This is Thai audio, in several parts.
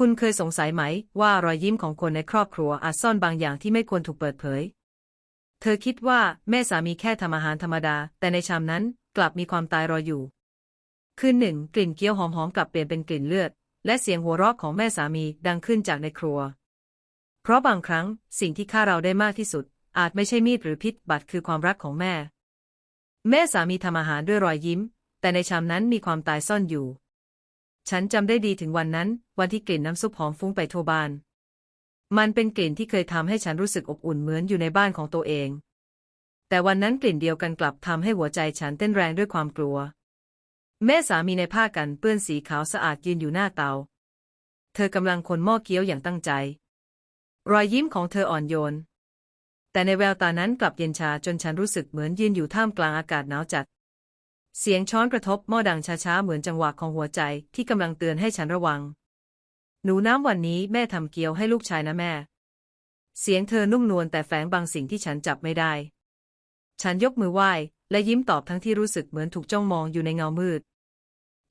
คุณเคยสงสัยไหม ว่ารอยยิ้มของคนในครอบครัวอาจซ่อนบางอย่างที่ไม่ควรถูกเปิดเผย เธอคิดว่าแม่สามีแค่ทำอาหารธรรมดา แต่ในชามนั้นกลับมีความตายรออยู่ คืนหนึ่ง กลิ่นเกี๊ยวหอมๆกลับเปลี่ยนเป็นกลิ่นเลือด และเสียงหัวเราะของแม่สามีดังขึ้นจากในครัว เพราะบางครั้งสิ่งที่ฆ่าเราได้มากที่สุด อาจไม่ใช่มีดหรือพิษบัตรคือความรักของแม่ แม่สามีทำอาหารด้วยรอยยิ้ม แต่ในชามนั้นมีความตายซ่อนอยู่ ฉันจำได้ดีถึงวันนั้น วันที่กลิ่นน้ำซุปหอมฟุ้งไปทั่วบ้าน มันเป็นกลิ่นที่เคยทำให้ฉันรู้สึกอบอุ่นเหมือนอยู่ในบ้านของตัวเอง แต่วันนั้นกลิ่นเดียวกันกลับทำให้หัวใจฉันเต้นแรงด้วยความกลัว แม่สามีในผ้ากันเปื้อนสีขาวสะอาดยืนอยู่หน้าเตา เธอกำลังคนหม้อเกี๊ยวอย่างตั้งใจ รอยยิ้มของเธออ่อนโยน แต่ในแววตานั้นกลับเย็นชาจนฉันรู้สึกเหมือนยืนอยู่ท่ามกลางอากาศหนาวจัด เสียงช้อนกระทบหม้อดังช้าๆ เหมือนจังหวะของหัวใจที่กำลังเตือนให้ฉันระวัง หนูน้ำวันนี้แม่ทำเกี๊ยวให้ลูกชายนะแม่ เสียงเธอนุ่มนวลแต่แฝงบางสิ่งที่ฉันจับไม่ได้ ฉันยกมือไหว้และยิ้มตอบทั้งที่รู้สึกเหมือนถูกจ้องมองอยู่ในเงามืด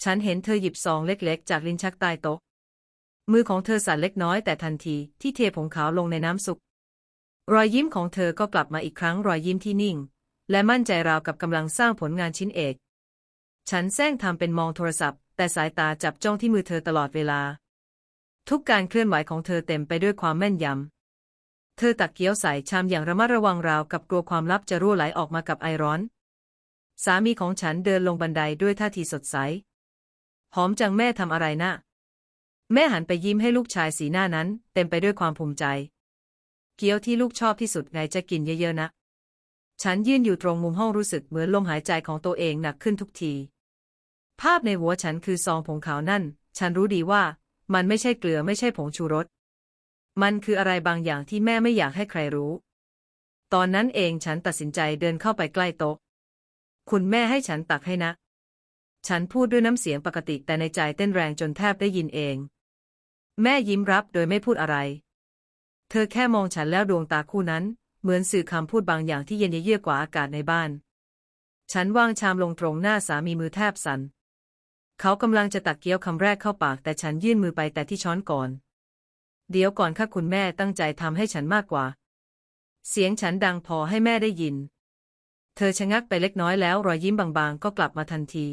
ฉันเห็นเธอหยิบซองเล็กๆ จากลิ้นชักใต้โต๊ะ มือของเธอสั่นเล็กน้อยแต่ทันทีที่เทผงขาวลงในน้ำซุปรอยยิ้มของเธอก็กลับมาอีกครั้งรอยยิ้มที่นิ่ง และมั่นใจราวกับกำลังสร้างผลงานชิ้นเอก ฉันแซงทำเป็นมองโทรศัพท์ แต่สายตาจับจ้องที่มือเธอตลอดเวลา ทุกการเคลื่อนไหวของเธอเต็มไปด้วยความแม่นยำ เธอตักเกี๊ยวใส่ชามอย่างระมัดระวังราวกับกลัวความลับจะรั่วไหลออกมากับไอร้อน สามีของฉันเดินลงบันไดด้วยท่าทีสดใส หอมจังแม่ทำอะไรนะ่ะแม่หันไปยิ้มให้ลูกชายสีหน้านั้น เต็มไปด้วยความภูมิใจ เกี๊ยวที่ลูกชอบที่สุดไงจะกินเยอะๆนะ ฉันยืนอยู่ตรงมุมห้องรู้สึกเหมือนลมหายใจของตัวเองหนักขึ้นทุกที ภาพในหัวฉันคือซองผงขาวนั่น ฉันรู้ดีว่า มันไม่ใช่เกลือไม่ใช่ผงชูรส มันคืออะไรบางอย่างที่แม่ไม่อยากให้ใครรู้ ตอนนั้นเองฉันตัดสินใจเดินเข้าไปใกล้โต๊ะ คุณแม่ให้ฉันตักให้นะ ฉันพูดด้วยน้ำเสียงปกติแต่ในใจเต้นแรงจนแทบได้ยินเอง แม่ยิ้มรับโดยไม่พูดอะไร เธอแค่มองฉันแล้วดวงตาคู่นั้น เหมือนสื่อคำพูดบางอย่างที่เย็นเยือกกว่าอากาศในบ้าน ฉันวางชามลงตรงหน้าสามีมือแทบสัน่น เขากำลังจะตักเกี๊ยวคำแรกเข้าปากแต่ฉันยื่นมือไปแต่ที่ช้อนก่อน เดี๋ยวก่อนค่ะคุณแม่ตั้งใจทำให้ฉันมากกว่า เสียงฉันดังพอให้แม่ได้ยิน เธอชะงักไปเล็กน้อยแล้วรอยยิ้มบางๆ ก็กลับมาทันที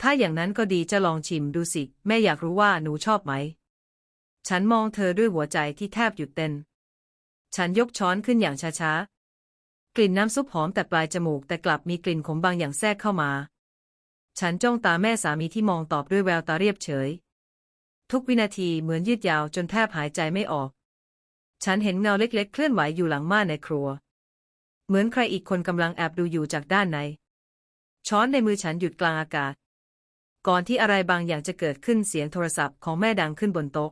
ถ้าอย่างนั้นก็ดีจะลองชิมดูสิ แม่อยากรู้ว่าหนูชอบไหม ฉันมองเธอด้วยหัวใจที่แทบหยุดเต้น ฉันยกช้อนขึ้นอย่างช้าๆ กลิ่นน้ำซุปหอมแต่ปลายจมูกแต่กลับมีกลิ่นขมบางอย่างแทรกเข้ามา ฉันจ้องตาแม่สามีที่มองตอบด้วยแววตาเรียบเฉย ทุกวินาทีเหมือนยืดยาวจนแทบหายใจไม่ออก ฉันเห็นเงาเล็ก ๆ เคลื่อนไหวอยู่หลังม่านในครัว เหมือนใครอีกคนกำลังแอบดูอยู่จากด้านใน ช้อนในมือฉันหยุดกลางอากาศ ก่อนที่อะไรบางอย่างจะเกิดขึ้นเสียงโทรศัพท์ของแม่ดังขึ้นบนโต๊ะ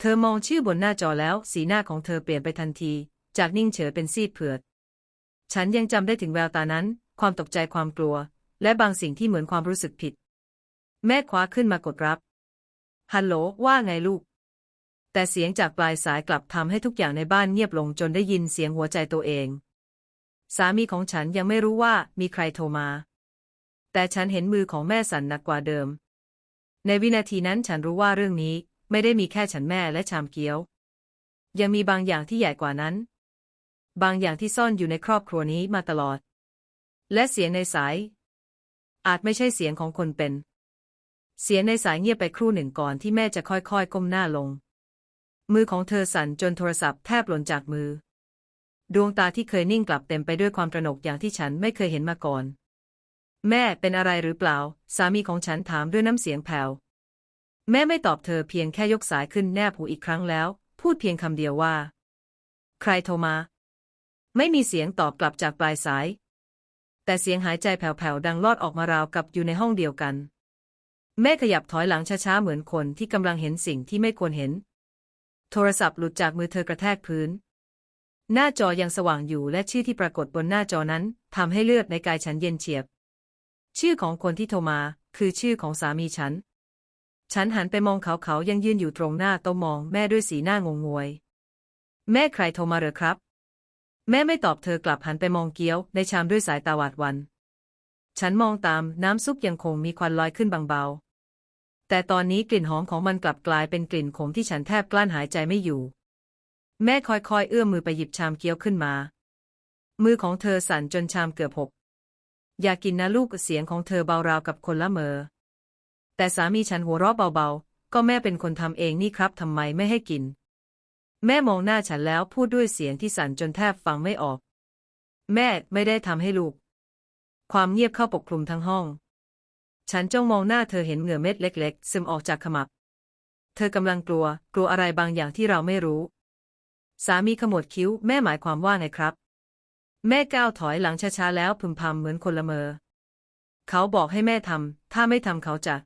เธอมองชื่อบนหน้าจอแล้ว สีหน้าของเธอเปลี่ยนไปทันที จากนิ่งเฉยเป็นซีดเผือด ฉันยังจำได้ถึงแววตานั้น ความตกใจความกลัว และบางสิ่งที่เหมือนความรู้สึกผิด แม่คว้าขึ้นมากดรับ ฮัลโหล ว่าไงลูก แต่เสียงจากปลายสายกลับทำให้ทุกอย่างในบ้านเงียบลงจนได้ยินเสียงหัวใจตัวเอง สามีของฉันยังไม่รู้ว่ามีใครโทรมา แต่ฉันเห็นมือของแม่สั่นหนักกว่าเดิม ในวินาทีนั้นฉันรู้ว่าเรื่องนี้ไม่ได้มีแค่ฉันแม่และชามเกี๊ยว ยังมีบางอย่างที่ใหญ่กว่านั้น บางอย่างที่ซ่อนอยู่ในครอบครัวนี้มาตลอด และเสียงในสาย อาจไม่ใช่เสียงของคนเป็น เสียงในสายเงียบไปครู่หนึ่งก่อนที่แม่จะค่อยๆ ก้มหน้าลง มือของเธอสั่นจนโทรศัพท์แทบหล่นจากมือ ดวงตาที่เคยนิ่งกลับเต็มไปด้วยความตระหนกอย่างที่ฉันไม่เคยเห็นมาก่อน แม่เป็นอะไรหรือเปล่า สามีของฉันถามด้วยน้ำเสียงแผ่วแม่ไม่ตอบเธอเพียงแค่ยกสายขึ้นแนบหูอีกครั้งแล้ว พูดเพียงคำเดียวว่า ใครโทรมา ไม่มีเสียงตอบกลับจากปลายสาย แต่เสียงหายใจแผ่วๆดังลอดออกมาราวกับอยู่ในห้องเดียวกัน แม่ขยับถอยหลังช้าๆเหมือนคนที่กำลังเห็นสิ่งที่ไม่ควรเห็น โทรศัพท์หลุดจากมือเธอกระแทกพื้น หน้าจอยังสว่างอยู่และชื่อที่ปรากฏบนหน้าจอนั้นทำให้เลือดในกายฉันเย็นเฉียบ ชื่อของคนที่โทรมา คือชื่อของสามีฉัน ฉันหันไปมองเขาเขายังยืนอยู่ตรงหน้าโต๊ะมองแม่ด้วยสีหน้างงงวย แม่ใครโทรมาเหรอครับ แม่ไม่ตอบเธอกลับหันไปมองเกี๊ยวในชามด้วยสายตาหวาดวัน ฉันมองตามน้ำซุปยังคงมีควันลอยขึ้นบางเบา แต่ตอนนี้กลิ่นหอมของมันกลับกลายเป็นกลิ่นขมที่ฉันแทบกลั้นหายใจไม่อยู่ แม่ค่อยๆ เอื้อมมือไปหยิบชามเกี๊ยวขึ้นมา มือของเธอสั่นจนชามเกือบหก อยากกินนะลูกเสียงของเธอเบาราวกับคนละเมอ แต่สามีฉันหัวเราะเบาๆ ก็แม่เป็นคนทำเองนี่ครับทำไมไม่ให้กิน แม่มองหน้าฉันแล้วพูดด้วยเสียงที่สั่นจนแทบฟังไม่ออก แม่ไม่ได้ทำให้ลูก ความเงียบเข้าปกคลุมทั้งห้อง ฉันจ้องมองหน้าเธอเห็นเหงื่อเม็ดเล็ก ๆ ซึมออกจากขมับ เธอกำลังกลัว กลัวอะไรบางอย่างที่เราไม่รู้ สามีขมวดคิ้ว แม่หมายความว่าไงครับ แม่ก้าวถอยหลังช้าๆแล้วพึมพำเหมือนคนละเมอ เขาบอกให้แม่ทำถ้าไม่ทำเขาจะ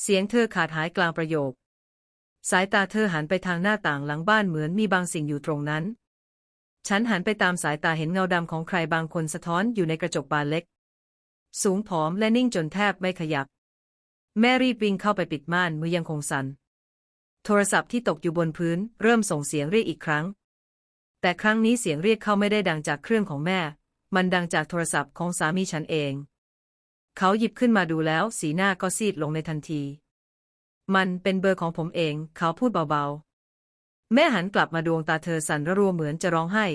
เสียงเธอขาดหายกลางประโยค สายตาเธอหันไปทางหน้าต่างหลังบ้านเหมือนมีบางสิ่งอยู่ตรงนั้น ฉันหันไปตามสายตาเห็นเงาดำของใครบางคนสะท้อนอยู่ในกระจกบานเล็ก สูงผอมและนิ่งจนแทบไม่ขยับ แม่รีบวิ่งเข้าไปปิดม่านมือยังคงสัน่น โทรศัพท์ที่ตกอยู่บนพื้นเริ่มส่งเสียงเรียกอีกครั้ง แต่ครั้งนี้เสียงเรียกเข้าไม่ได้ดังจากเครื่องของแม่ มันดังจากโทรศัพท์ของสามีฉันเอง เขาหยิบขึ้นมาดูแล้วสีหน้าก็ซีดลงในทันที มันเป็นเบอร์ของผมเองเขาพูดเบาๆ แม่หันกลับมาดวงตาเธอสั่นระรัวเหมือนจะร้องไห้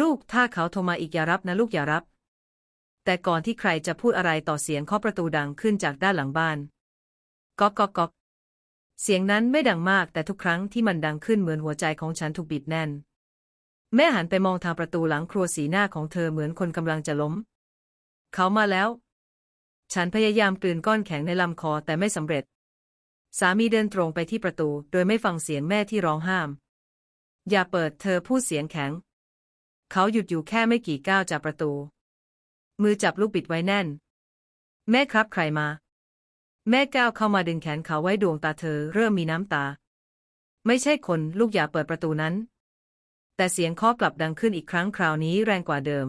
ลูกถ้าเขาโทรมาอีกอย่ารับนะลูกอย่ารับ แต่ก่อนที่ใครจะพูดอะไรต่อเสียงเคาะประตูดังขึ้นจากด้านหลังบ้านก๊อกก๊อกก๊อกเสียงนั้นไม่ดังมากแต่ทุกครั้งที่มันดังขึ้นเหมือนหัวใจของฉันถูกบีบแน่น แม่หันไปมองทางประตูหลังครัวสีหน้าของเธอเหมือนคนกำลังจะล้ม เขามาแล้ว ฉันพยายามกลืนก้อนแข็งในลำคอแต่ไม่สำเร็จ สามีเดินตรงไปที่ประตู โดยไม่ฟังเสียงแม่ที่ร้องห้าม อย่าเปิดเธอพูดเสียงแข็ง เขาหยุดอยู่แค่ไม่กี่ก้าวจากประตู มือจับลูกบิดไว้แน่น แม่ครับใครมา แม่ก้าวเข้ามาดึงแขนเขาไว้ดวงตาเธอเริ่มมีน้ำตา ไม่ใช่คนลูกอย่าเปิดประตูนั้น แต่เสียงเคาะกลับดังขึ้นอีกครั้งคราวนี้แรงกว่าเดิม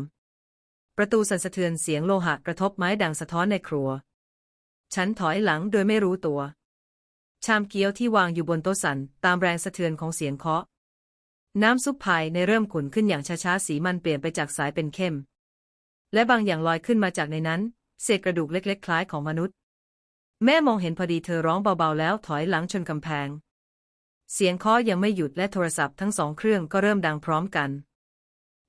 ประตูสั่นสะเทือนเสียงโลหะกระทบไม้ดังสะท้อนในครัว ฉันถอยหลังโดยไม่รู้ตัว ชามเกี๊ยวที่วางอยู่บนโต๊ะสั่นตามแรงสะเทือนของเสียงเคาะ น้ำซุปภายในเริ่มขุ่นขึ้นอย่างช้าๆ สีมันเปลี่ยนไปจากสายเป็นเข้ม และบางอย่างลอยขึ้นมาจากในนั้น เศษกระดูกเล็กๆ คล้ายของมนุษย์ แม่มองเห็นพอดีเธอร้องเบาๆ แล้วถอยหลังชนกำแพง เสียงเคาะยังไม่หยุดและโทรศัพท์ทั้งสองเครื่องก็เริ่มดังพร้อมกัน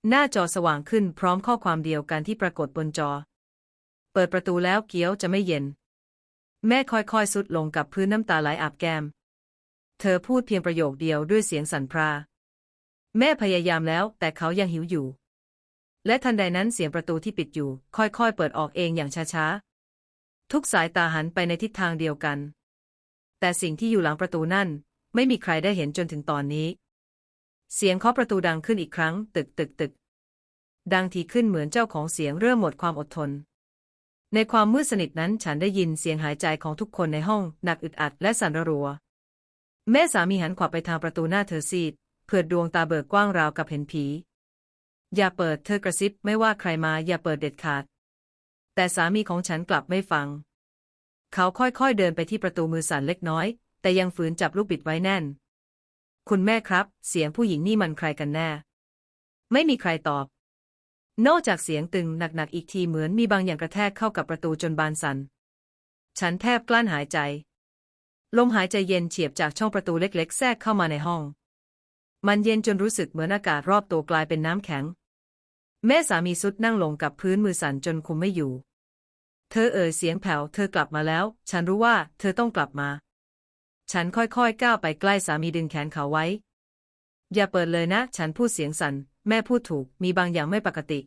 หน้าจอสว่างขึ้นพร้อมข้อความเดียวกันที่ปรากฏบนจอ เปิดประตูแล้วเกี๊ยวจะไม่เย็น แม่ค่อยๆสุดลงกับพื้นน้ำตาไหลอาบแก้ม เธอพูดเพียงประโยคเดียวด้วยเสียงสั่นพรา แม่พยายามแล้วแต่เขายังหิวอยู่ และทันใดนั้นเสียงประตูที่ปิดอยู่ ค่อยๆเปิดออกเองอย่างช้าๆ ทุกสายตาหันไปในทิศทางเดียวกัน แต่สิ่งที่อยู่หลังประตูนั่น ไม่มีใครได้เห็นจนถึงตอนนี้ เสียงเคาะประตูดังขึ้นอีกครั้ง ตึกตึกตึกดังทีขึ้นเหมือนเจ้าของเสียงเริ่มหมดความอดทน ในความมืดสนิทนั้นฉันได้ยินเสียงหายใจของทุกคนในห้องหนักอึดอัดและสั่นระรัว แม่สามีหันขวับไปทางประตูหน้าเธอซีดเพื่อดวงตาเบิกกว้างราวกับเห็นผี อย่าเปิดเธอกระซิบไม่ว่าใครมาอย่าเปิดเด็ดขาด แต่สามีของฉันกลับไม่ฟัง เขาค่อยๆเดินไปที่ประตูมือสั่นเล็กน้อย แต่ยังฝืนจับลูกบิดไว้แน่น คุณแม่ครับ เสียงผู้หญิงนี่มันใครกันแน่ ไม่มีใครตอบ นอกจากเสียงตึงหนักๆอีกทีเหมือนมีบางอย่างกระแทกเข้ากับประตูจนบานสัน่น ฉันแทบกลั้นหายใจ ลมหายใจเย็นเฉียบจากช่องประตูเล็กๆ แทรกเข้ามาในห้อง มันเย็นจนรู้สึกเหมือนอากาศรอบตัวกลายเป็นน้ำแข็ง แม่สามีสุดนั่งลงกับพื้นมือสั่นจนคุมไม่อยู่ เธอเอ่ยเสียงแผ่วเธอกลับมาแล้ว ฉันรู้ว่าเธอต้องกลับมา ฉันค่อยๆก้าวไปใกล้สามีดึงแขนเขาไว้ อย่าเปิดเลยนะ ฉันพูดเสียงสั่น แม่พูดถูกมีบางอย่างไม่ปกติ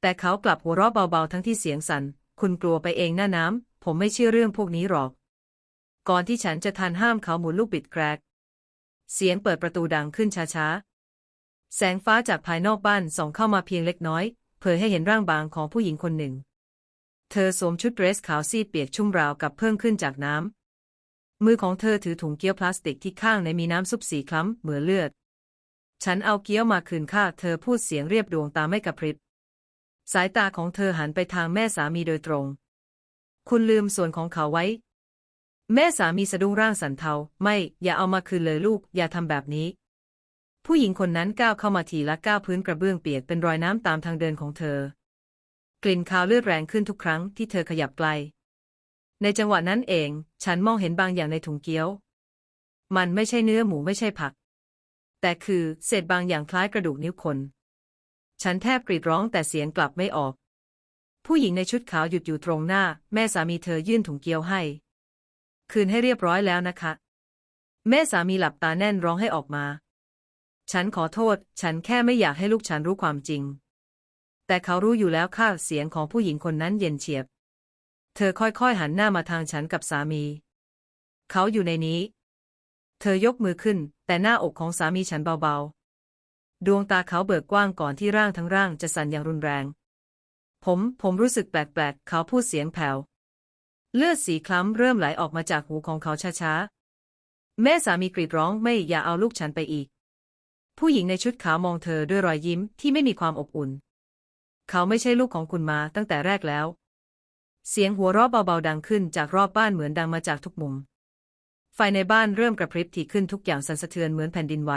แต่เขากลับหัวเราะเบาๆทั้งที่เสียงสั่นคุณกลัวไปเองหน้าน้ำ ผมไม่เชื่อเรื่องพวกนี้หรอก ก่อนที่ฉันจะทันห้ามเขาหมุนลูกบิดแกรก เสียงเปิดประตูดังขึ้นช้าๆ แสงฟ้าจากภายนอกบ้านส่องเข้ามาเพียงเล็กน้อย เผยให้เห็นร่างบางของผู้หญิงคนหนึ่ง เธอสวมชุดเดรสขาวซีดเปียกชุ่มราวกับเพิ่งขึ้นจากน้ำมือของเธอถือถุงเกี๊ยวพลาสติกที่ข้างในมีน้ำซุปสีคล้ำเหมือนเลือด ฉันเอาเกี๊ยวมาคืนค่าเธอพูดเสียงเรียบดวงตาไม่กระพริบ สายตาของเธอหันไปทางแม่สามีโดยตรง คุณลืมส่วนของเขาไว้ แม่สามีสะดุ้งร่างสันเทา ไม่ อย่าเอามาคืนเลยลูก อย่าทำแบบนี้ ผู้หญิงคนนั้นก้าวเข้ามาทีละก้าวพื้นกระเบื้องเปียกเป็นรอยน้ำตามทางเดินของเธอ กลิ่นคาวเลือดแรงขึ้นทุกครั้งที่เธอขยับไกล ในจังหวะนั้นเอง ฉันมองเห็นบางอย่างในถุงเกี๊ยว มันไม่ใช่เนื้อหมูไม่ใช่ผัก แต่คือเศษบางอย่างคล้ายกระดูกนิ้วคน ฉันแทบกรีดร้องแต่เสียงกลับไม่ออก ผู้หญิงในชุดขาวหยุดอยู่ตรงหน้า แม่สามีเธอยื่นถุงเกี๊ยวให้ คืนให้เรียบร้อยแล้วนะคะ แม่สามีหลับตาแน่นร้องให้ออกมา ฉันขอโทษ ฉันแค่ไม่อยากให้ลูกฉันรู้ความจริง แต่เขารู้อยู่แล้วค่ะเสียงของผู้หญิงคนนั้นเย็นเฉียบ เธอค่อยๆหันหน้ามาทางฉันกับสามี เขาอยู่ในนี้ เธอยกมือขึ้น แต่หน้าอกของสามีฉันเบาๆ ดวงตาเขาเบิกกว้างก่อนที่ร่างทั้งร่างจะสั่นอย่างรุนแรง ผม ผมรู้สึกแปลกๆ เขาพูดเสียงแผ่ว เลือดสีคล้ำเริ่มไหลออกมาจากหูของเขาช้าๆ แม่สามีกรีดร้องไม่อย่าเอาลูกฉันไปอีก ผู้หญิงในชุดขาวมองเธอด้วยรอยยิ้มที่ไม่มีความอบอุ่น เขาไม่ใช่ลูกของคุณมาตั้งแต่แรกแล้ว เสียงหัวเราะเบาๆดังขึ้นจากรอบบ้านเหมือนดังมาจากทุกมุม ไฟในบ้านเริ่มกระพริบถี่ขึ้นทุกอย่างสั่นสะเทือนเหมือนแผ่นดินไหว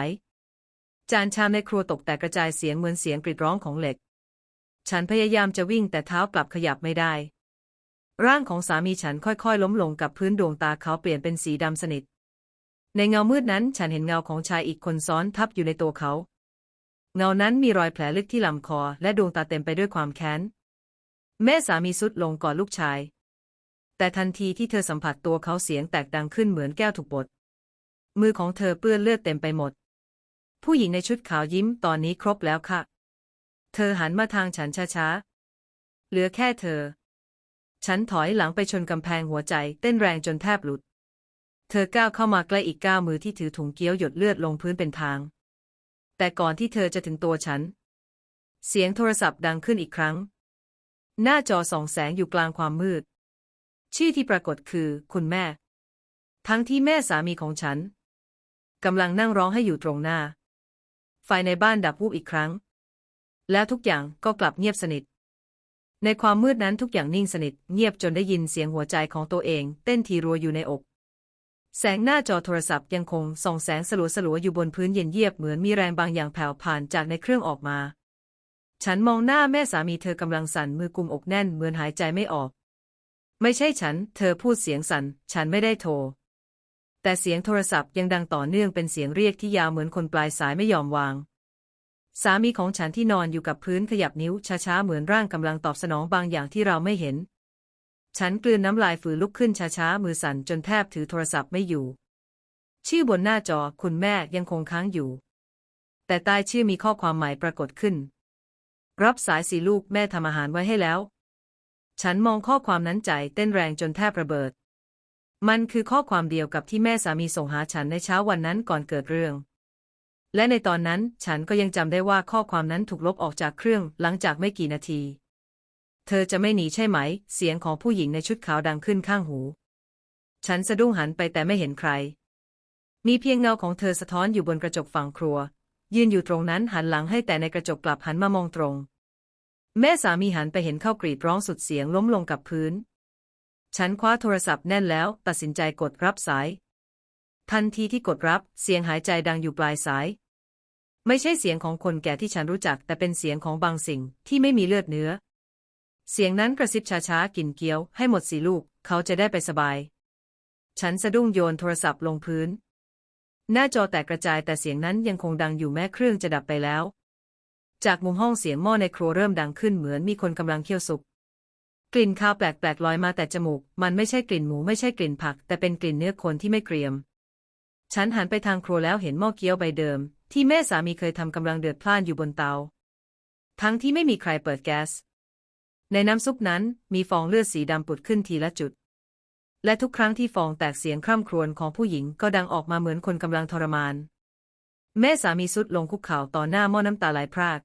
จานชามในครัวตกแตกกระจายเสียงเหมือนเสียงกรีดร้องของเหล็ก ฉันพยายามจะวิ่งแต่เท้ากลับขยับไม่ได้ ร่างของสามีฉันค่อยๆ ล้มลงกับพื้นดวงตาเขาเปลี่ยนเป็นสีดำสนิท ในเงามืดนั้นฉันเห็นเงาของชายอีกคนซ้อนทับอยู่ในตัวเขา เงานั้นมีรอยแผลลึกที่ลำคอและดวงตาเต็มไปด้วยความแค้น แม่สามีสุดลงกอดลูกชาย แต่ทันทีที่เธอสัมผัสตัวเขาเสียงแตกดังขึ้นเหมือนแก้วถูกบด มือของเธอเปื้อนเลือดเต็มไปหมด ผู้หญิงในชุดขาวยิ้มตอนนี้ครบแล้วค่ะ เธอหันมาทางฉันช้าๆ เหลือแค่เธอ ฉันถอยหลังไปชนกำแพงหัวใจเต้นแรงจนแทบหลุด เธอก้าวเข้ามาใกล้อีกก้าวมือที่ถือถุงเกี๊ยวหยดเลือดลงพื้นเป็นทาง แต่ก่อนที่เธอจะถึงตัวฉัน เสียงโทรศัพท์ดังขึ้นอีกครั้ง หน้าจอสองแสงอยู่กลางความมืด ชื่อที่ปรากฏคือ คุณแม่ ทั้งที่แม่สามีของฉันกำลังนั่งร้องให้อยู่ตรงหน้า ไฟในบ้านดับวูบอีกครั้ง แล้วทุกอย่างก็กลับเงียบสนิท ในความมืดนั้นทุกอย่างนิ่งสนิท เงียบจนได้ยินเสียงหัวใจของตัวเอง เต้นทีรัวอยู่ในอก แสงหน้าจอโทรศัพท์ยังคงส่องแสงสลัวสลวๆอยู่บนพื้นเย็นเยียบเหมือนมีแรงบางอย่างแผ่วผ่านจากในเครื่องออกมา ฉันมองหน้าแม่สามีเธอกำลังสั่นมือกุมอกแน่นเหมือนหายใจไม่ออก ไม่ใช่ฉัน เธอพูดเสียงสั่น ฉันไม่ได้โทร แต่เสียงโทรศัพท์ยังดังต่อเนื่องเป็นเสียงเรียกที่ยาวเหมือนคนปลายสายไม่ยอมวาง สามีของฉันที่นอนอยู่กับพื้นขยับนิ้วช้าๆเหมือนร่างกำลังตอบสนองบางอย่างที่เราไม่เห็น ฉันกลืนน้ำลายฝืนลุกขึ้นช้าๆมือสั่นจนแทบถือโทรศัพท์ไม่อยู่ ชื่อบนหน้าจอคุณแม่ยังคงค้างอยู่ แต่ใต้ชื่อมีข้อความหมายปรากฏขึ้น รับสายสีลูกแม่ทำอาหารไว้ให้แล้ว ฉันมองข้อความนั้นใจเต้นแรงจนแทบระเบิด มันคือข้อความเดียวกับที่แม่สามีส่งหาฉันในเช้าวันนั้นก่อนเกิดเรื่อง และในตอนนั้นฉันก็ยังจำได้ว่าข้อความนั้นถูกลบออกจากเครื่องหลังจากไม่กี่นาที เธอจะไม่หนีใช่ไหม เสียงของผู้หญิงในชุดขาวดังขึ้นข้างหู ฉันสะดุ้งหันไปแต่ไม่เห็นใคร มีเพียงเงาของเธอสะท้อนอยู่บนกระจกฝั่งครัว ยืนอยู่ตรงนั้นหันหลังให้แต่ในกระจกกลับหันมามองตรง แม่สามีหันไปเห็นเข้ากรีดร้องสุดเสียงล้มลงกับพื้น ฉันคว้าโทรศัพท์แน่นแล้ว ตัดสินใจกดรับสาย ทันทีที่กดรับเสียงหายใจดังอยู่ปลายสาย ไม่ใช่เสียงของคนแก่ที่ฉันรู้จัก แต่เป็นเสียงของบางสิ่งที่ไม่มีเลือดเนื้อ เสียงนั้นกระซิบช้าๆกินเกี๊ยวให้หมดสิลูก เขาจะได้ไปสบาย ฉันสะดุ้งโยนโทรศัพท์ลงพื้น หน้าจอแตกกระจายแต่เสียงนั้นยังคงดังอยู่แม้เครื่องจะดับไปแล้ว จากมุมห้องเสียงหม้อในครัวเริ่มดังขึ้นเหมือนมีคนกำลังเคี่ยวสุกกลิ่นข้าวแปลกๆลอยมาแต่จมูก มันไม่ใช่กลิ่นหมูไม่ใช่กลิ่นผัก แต่เป็นกลิ่นเนื้อคนที่ไม่เกรียม ฉันหันไปทางครัวแล้วเห็นหม้อเกี๊ยวใบเดิม ที่แม่สามีเคยทำกำลังเดือดพล่านอยู่บนเตา ทั้งที่ไม่มีใครเปิดแก๊ส ในน้ำซุปนั้นมีฟองเลือดสีดำปุดขึ้นทีละจุด และทุกครั้งที่ฟองแตกเสียงคร่ำครวญของผู้หญิงก็ดังออกมาเหมือนคนกำลังทรมาน แม่สามีสุดลงคุกเข่าต่อหน้าหม้อน้ำตาไหลพราก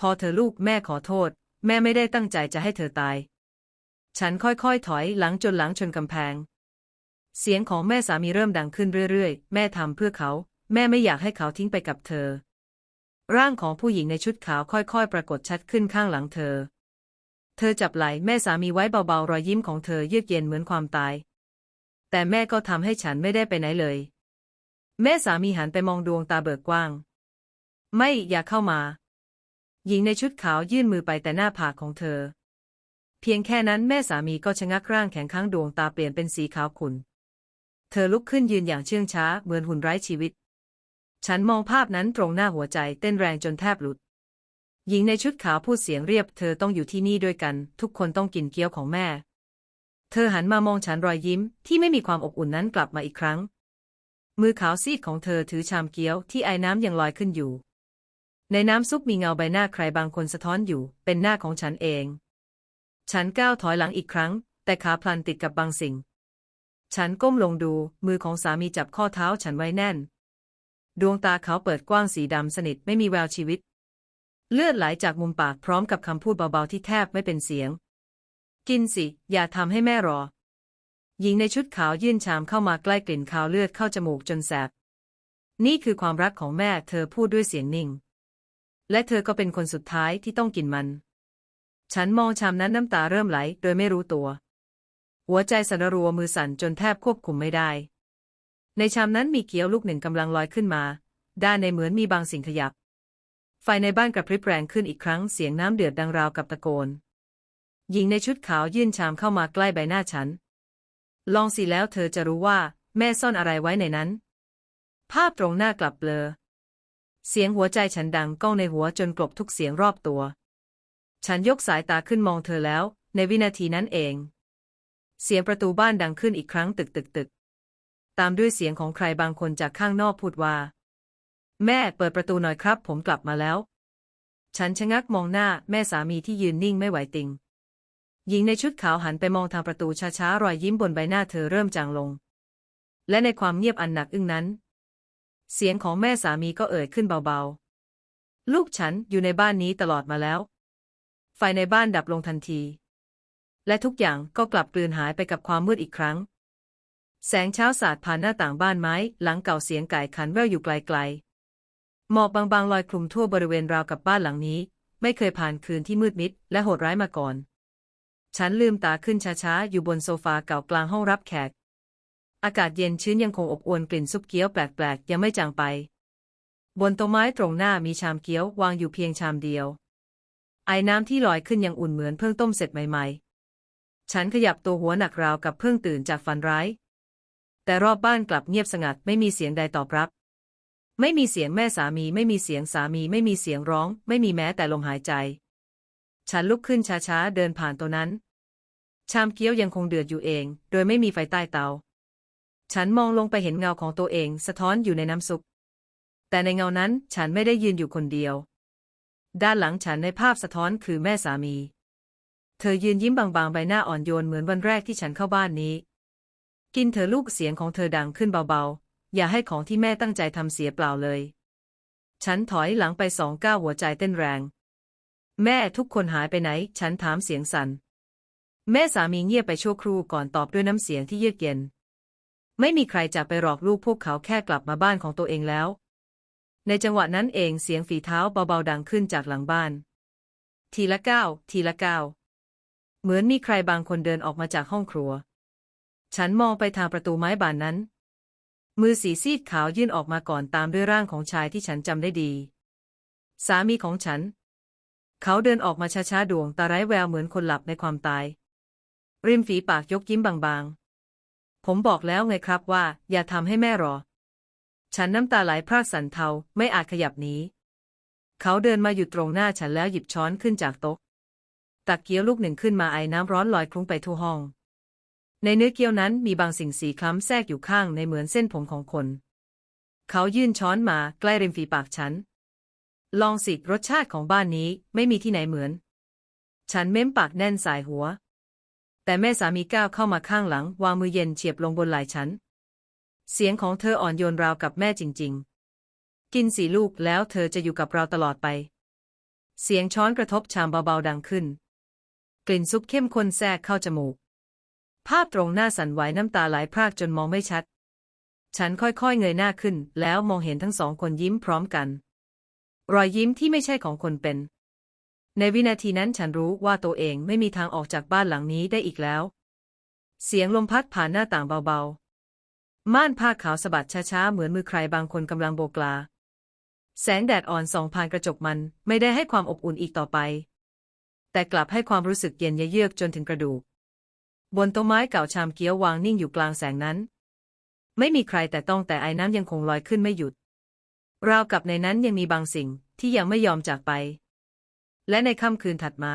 พอเธอลูกแม่ขอโทษ แม่ไม่ได้ตั้งใจจะให้เธอตาย ฉันค่อยๆ ถอยหลังจนหลังชนกำแพง เสียงของแม่สามีเริ่มดังขึ้นเรื่อยๆ แม่ทำเพื่อเขา แม่ไม่อยากให้เขาทิ้งไปกับเธอ ร่างของผู้หญิงในชุดขาวค่อยๆ ปรากฏชัดขึ้นข้างหลังเธอ เธอจับไหล่แม่สามีไว้เบาๆ รอยยิ้มของเธอเยือกเย็นเหมือนความตาย แต่แม่ก็ทำให้ฉันไม่ได้ไปไหนเลย แม่สามีหันไปมองดวงตาเบิกกว้าง ไม่อย่าเข้ามา หญิงในชุดขาวยื่นมือไปแต่หน้าผากของเธอ เพียงแค่นั้นแม่สามีก็ชะงักร่างแข็งข้างดวงตาเปลี่ยนเป็นสีขาวขุ่น เธอลุกขึ้นยืนอย่างเชื่องช้าเหมือนหุ่นไร้ชีวิต ฉันมองภาพนั้นตรงหน้าหัวใจเต้นแรงจนแทบหลุด หญิงในชุดขาวพูดเสียงเรียบ เธอต้องอยู่ที่นี่ด้วยกัน ทุกคนต้องกินเกี๊ยวของแม่ เธอหันมามองฉันรอยยิ้ม ที่ไม่มีความอบอุ่นนั้นกลับมาอีกครั้ง มือขาวซีดของเธอถือชามเกี๊ยวที่ไอ้น้ำยังลอยขึ้นอยู่ ในน้ำซุปมีเงาใบหน้าใครบางคนสะท้อนอยู่ เป็นหน้าของฉันเอง ฉันก้าวถอยหลังอีกครั้ง แต่ขาพลันติดกับบางสิ่ง ฉันก้มลงดู มือของสามีจับข้อเท้าฉันไว้แน่น ดวงตาเขาเปิดกว้างสีดำสนิทไม่มีแววชีวิต เลือดไหลจากมุมปากพร้อมกับคำพูดเบาๆที่แทบไม่เป็นเสียง กินสิ อย่าทำให้แม่รอ หญิงในชุดขาวยื่นชามเข้ามาใกล้กลิ่นคาวเลือดเข้าจมูกจนแสบ นี่คือความรักของแม่เธอพูดด้วยเสียงนิ่ง และเธอก็เป็นคนสุดท้ายที่ต้องกินมัน ฉันมองชามนั้นน้ำตาเริ่มไหล โดยไม่รู้ตัว หัวใจสั่นรัวมือสั่นจนแทบควบคุมไม่ได้ ในชามนั้นมีเกี๊ยวลูกหนึ่งกำลังลอยขึ้นมา ด้านในเหมือนมีบางสิ่งขยับ ไฟในบ้านกระพริบแรงขึ้นอีกครั้งเสียงน้ำเดือดดังราวกับตะโกน หญิงในชุดขาวยื่นชามเข้ามาใกล้ใบหน้าฉัน ลองสิแล้วเธอจะรู้ว่า แม่ซ่อนอะไรไว้ในนั้น ภาพตรงหน้ากลับเบลอ เสียงหัวใจฉันดังก้องในหัวจนกลบทุกเสียงรอบตัว ฉันยกสายตาขึ้นมองเธอแล้ว ในวินาทีนั้นเอง เสียงประตูบ้านดังขึ้นอีกครั้งตึกตึกตึก ตามด้วยเสียงของใครบางคนจากข้างนอกพูดว่า แม่เปิดประตูหน่อยครับ ผมกลับมาแล้ว ฉันชะงักมองหน้าแม่สามีที่ยืนนิ่งไม่ไหวติง หญิงในชุดขาวหันไปมองทางประตูช้าๆรอยยิ้มบนใบหน้าเธอเริ่มจางลง และในความเงียบอันหนักอึ้งนั้น เสียงของแม่สามีก็เอ่ยขึ้นเบาๆ ลูกฉันอยู่ในบ้านนี้ตลอดมาแล้ว ไฟในบ้านดับลงทันที และทุกอย่างก็กลับกลืนหายไปกับความมืดอีกครั้ง แสงเช้าสาดผ่านหน้าต่างบ้านไม้ หลังเก่าเสียงไก่ขันแว่วอยู่ไกลๆ หมอกบางๆลอยคลุมทั่วบริเวณราวกับบ้านหลังนี้ ไม่เคยผ่านคืนที่มืดมิด และโหดร้ายมาก่อน ฉันลืมตาขึ้นช้าๆ อยู่บนโซฟาเก่ากลางห้องรับแขก อากาศเย็นชื้นยังคงอบอวลกลิ่นซุปเกี๊ยวแปลกๆ ยังไม่จางไป บนโต๊ะไม้ตรงหน้ามีชามเกี๊ยววางอยู่เพียงชามเดียว ไอ้น้ำที่ลอยขึ้นยังอุ่นเหมือนเพิ่งต้มเสร็จใหม่ ๆ ฉันขยับตัวหัวหนักราวกับเพิ่งตื่นจากฝันร้าย แต่รอบบ้านกลับเงียบสงัดไม่มีเสียงใดตอบรับ ไม่มีเสียงแม่สามีไม่มีเสียงสามีไม่มีเสียงร้อง ไม่มีแม้แต่ลมหายใจ ฉันลุกขึ้นช้าๆเดินผ่านตัวนั้น ชามเกี๊ยวยังคงเดือดอยู่เอง โดยไม่มีไฟใต้เตา ฉันมองลงไปเห็นเงาของตัวเองสะท้อนอยู่ในน้ำซุป แต่ในเงานั้นฉันไม่ได้ยืนอยู่คนเดียว ด้านหลังฉันในภาพสะท้อนคือแม่สามี เธอยืนยิ้มบางๆ ใบหน้าอ่อนโยนเหมือนวันแรกที่ฉันเข้าบ้านนี้ กินเธอลูกเสียงของเธอดังขึ้นเบาๆ อย่าให้ของที่แม่ตั้งใจทำเสียเปล่าเลย ฉันถอยหลังไปสองก้าวหัวใจเต้นแรง แม่ทุกคนหายไปไหน ฉันถามเสียงสัน่น แม่สามีเงียบไปชั่วครู่ก่อนตอบด้วยน้ำเสียงที่เยือกเย็น ไม่มีใครจะไปหลอกลูกพวกเขาแค่กลับมาบ้านของตัวเองแล้ว ในจังหวะนั้นเองเสียงฝีเท้าเบาๆดังขึ้นจากหลังบ้าน ทีละก้าวทีละก้าวเหมือนมีใครบางคนเดินออกมาจากห้องครัว ฉันมองไปทางประตูไม้บานนั้น มือสีซีดขาวยื่นออกมาก่อนตามด้วยร่างของชายที่ฉันจำได้ดี สามีของฉัน เขาเดินออกมาช้าๆดวงตาไร้แววเหมือนคนหลับในความตาย ริมฝีปากยกยิ้มบางๆ ผมบอกแล้วไงครับว่า อย่าทำให้แม่รอ ฉันน้ำตาไหลพรากสันเทาไม่อาจขยับหนีเขาเดินมาอยู่ตรงหน้าฉันแล้วหยิบช้อนขึ้นจากโต๊ะตักเกี๊ยวลูกหนึ่งขึ้นมาไอ้น้ำร้อนลอยคลุ้งไปทั่วห้อง ในเนื้อเกี๊ยวนั้นมีบางสิ่งสีคล้ำแทรกอยู่ข้างในเหมือนเส้นผมของคน เขายื่นช้อนมาใกล้ริมฝีปากฉัน ลองสิรสชาติของบ้านนี้ไม่มีที่ไหนเหมือน ฉันเม้มปากแน่นสายหัว แต่แม่สามีก้าวเข้ามาข้างหลัง วางมือเย็นเฉียบลงบนไหล่ฉัน เสียงของเธออ่อนโยนราวกับแม่จริง ๆ กินสีลูกแล้วเธอจะอยู่กับเราตลอดไป เสียงช้อนกระทบชามเบาๆดังขึ้น กลิ่นซุปเข้มข้นแทรกเข้าจมูก ภาพตรงหน้าสั่นไหวน้ำตาไหลพรากจนมองไม่ชัด ฉันค่อยๆเงยหน้าขึ้น แล้วมองเห็นทั้งสองคนยิ้มพร้อมกัน รอยยิ้มที่ไม่ใช่ของคนเป็น ในวินาทีนั้นฉันรู้ว่าตัวเองไม่มีทางออกจากบ้านหลังนี้ได้อีกแล้ว เสียงลมพัดผ่านหน้าต่างเบาๆ ม่านผ้าขาวสะบัดช้าๆ เหมือนมือใครบางคนกำลังโบกลา แสงแดดอ่อนส่องผ่านกระจกมันไม่ได้ให้ความอบอุ่นอีกต่อไป แต่กลับให้ความรู้สึกเย็นเยือกจนถึงกระดูก บนโต๊ะไม้เก่าชามเกี๊ยววางนิ่งอยู่กลางแสงนั้น ไม่มีใครแต่ต้องแต่ไอ้น้ำยังคงลอยขึ้นไม่หยุด ราวกับในนั้นยังมีบางสิ่งที่ยังไม่ยอมจากไป และในค่ำคืนถัดมา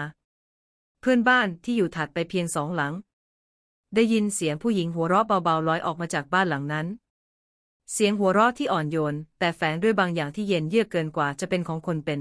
เพื่อนบ้านที่อยู่ถัดไปเพียงสองหลัง ได้ยินเสียงผู้หญิงหัวเราะเบาๆลอยออกมาจากบ้านหลังนั้น เสียงหัวเราะที่อ่อนโยน แต่แฝงด้วยบางอย่างที่เย็นเยือกเกินกว่าจะเป็นของคนเป็น